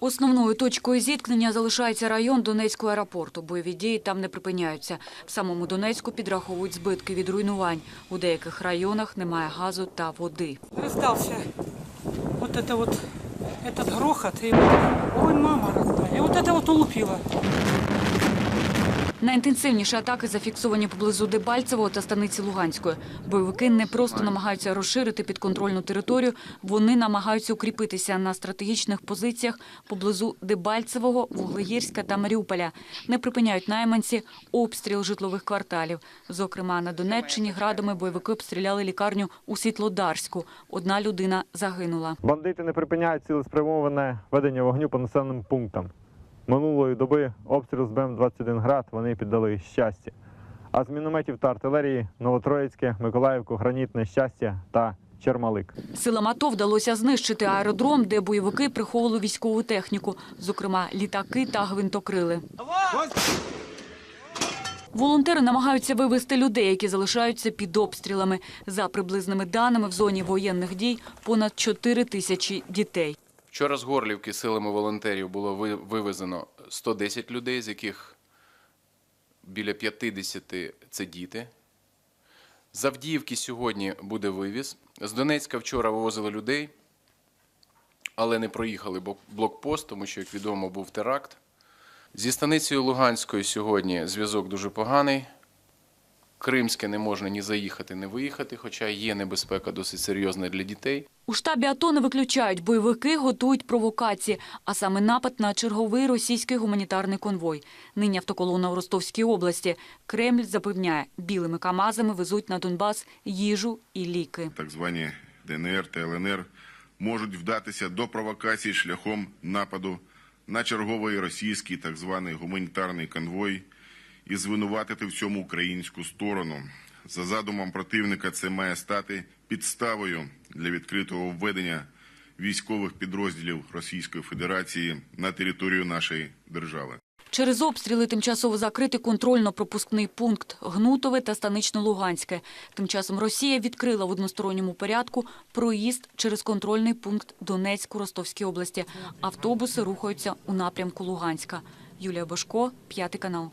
Основною точкою зіткнення залишається район Донецького аеропорту. Бойові дії там не припиняються. В самому Донецьку підраховують збитки від руйнувань. У деяких районах немає газу та води. раздался вот это вот, этот грохот. И, ой, мама родная. И вот это вот улупило. Найінтенсивніші атаки зафіксовані поблизу Дебальцевого та станиці Луганської. Бойовики не просто намагаються розширити підконтрольну територію, вони намагаються укріпитися на стратегічних позиціях поблизу Дебальцевого, Вуглегірська та Маріуполя. Не припиняють найманці обстріл житлових кварталів. Зокрема, на Донеччині градами бойовики обстріляли лікарню у Світлодарську. Одна людина загинула. Бандити не припиняють цілеспрямоване ведення вогню по населеним пунктам. Минулої доби обстріл з БМ-21 град вони піддали щастя. А з мінометів та артилерії Новотроїцьке, Миколаївку, Гранітне щастя та Чермалик. Силам АТО вдалося знищити аеродром, де бойовики приховували військову техніку, зокрема літаки та гвинтокрили. Волонтери намагаються вивести людей, які залишаються під обстрілами. За приблизними даними, в зоні воєнних дій понад 4 тисячі дітей. Вчора з Горлівки силами волонтерів було вивезено 110 людей, з яких біля 50 – це діти. З Авдіївки сьогодні буде вивіз. З Донецька вчора вивозили людей, але не проїхали блокпост, тому що, як відомо, був теракт. Зі станицею Луганською сьогодні зв'язок дуже поганий. Кримське не можна ні заїхати, ні виїхати, хоча є небезпека досить серйозна для дітей. У штабі АТО не виключають, бойовики готують провокації, а саме напад на черговий російський гуманітарний конвой. Нині автоколона у Ростовській області. Кремль запевняє, білими камазами везуть на Донбас їжу і ліки. так звані ДНР та ЛНР можуть вдатися до провокацій шляхом нападу на черговий російський так званий гуманітарний конвой і звинуватити в цьому українську сторону. За задумом противника, це має стати підставою для відкритого введення військових підрозділів Російської Федерації на територію нашої держави. Через обстріли тимчасово закритий контрольно-пропускний пункт Гнутове та Станично-Луганське. Тим часом Росія відкрила в односторонньому порядку проїзд через контрольний пункт Донецьк у Ростовській області. Автобуси рухаються у напрямку Луганська. Юлія Бошко, п'ятий канал.